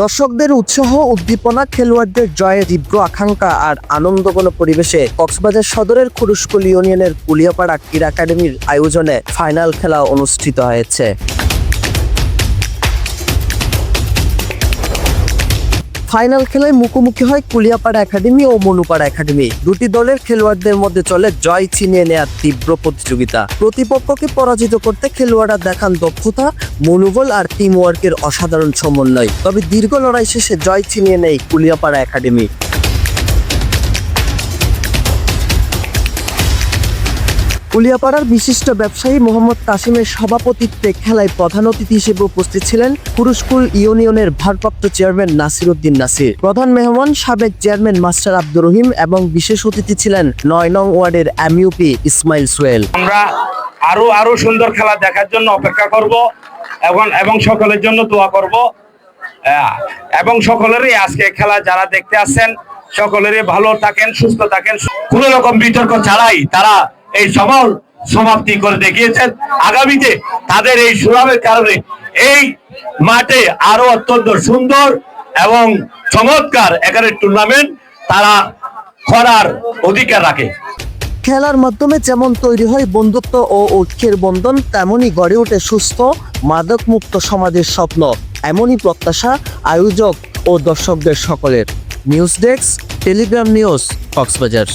দর্শকদের উৎসাহ, উদ্দীপনা, খেলোয়াড়দের জয়ে তীব্র আকাঙ্ক্ষা আর আনন্দঘন পরিবেশে কক্সবাজার সদরের খুরুশকুল ইউনিয়নের পুলিয়াপাড়া ক্রীড়া একাডেমির আয়োজনে ফাইনাল খেলা অনুষ্ঠিত হয়েছে। ফাইনাল খেলায় মুখোমুখি হয় কুলিয়াপাড়া একাডেমি ও মনুপাড়া একাডেমি। দুটি দলের খেলোয়াড়দের মধ্যে চলে জয় ছিনিয়ে নেয়ার তীব্র প্রতিযোগিতা। প্রতিপক্ষকে পরাজিত করতে খেলোয়াড়রা দেখান দক্ষতা, মনোবল আর টিম ওয়ার্কের অসাধারণ সমন্বয়। তবে দীর্ঘ লড়াই শেষে জয় ছিনিয়ে নেয় কুলিয়াপাড়া একাডেমি। কুলিয়াপাড়ার বিশিষ্ট ব্যবসায়ী মোহাম্মদ কাসিমের সভাপতিত্বে খেলায় প্রধান অতিথি হিসেবে উপস্থিত ছিলেন পুরুষকুল ইউনিয়নের ভারপ্রাপ্ত চেয়ারম্যান নাসির উদ্দিন নাসির। প্রধান মেহমান, সাবেক চেয়ারম্যান মাস্টার আব্দুর রহিম এবং বিশেষ অতিথি ছিলেন নয় নং ওয়ার্ডের এমইউপি ইসমাইল সোয়েল আমরা আরও আরও সুন্দর খেলা দেখার জন্য অপেক্ষা করব এবং এবং সকলের জন্য দোয়া করব। এবং সকলেরই আজকে খেলা যারা দেখতে আসছেন, সকলেরই ভালো থাকেন, সুস্থ থাকেন। কোন রকম বিতর্ক ছাড়াই তারা এই সফল সমাপ্তি করে দেখিয়েছেন। আগামীতে তাদের এই সুনামের কারণে এই মাঠে আরও অত্যন্ত সুন্দর এবং চমৎকার এখানে টুর্নামেন্ট তারা করার অধিকার রাখে। খেলার মাধ্যমে যেমন তৈরি হয় বন্ধুত্ব ও ঐক্যের বন্ধন তেমনই গড়ে ওঠে সুস্থ, মাদকমুক্ত সমাজের স্বপ্ন। এমনই প্রত্যাশা আয়োজক ও দর্শকদের সকলের। News desk, telegram news, Cox's Bazar.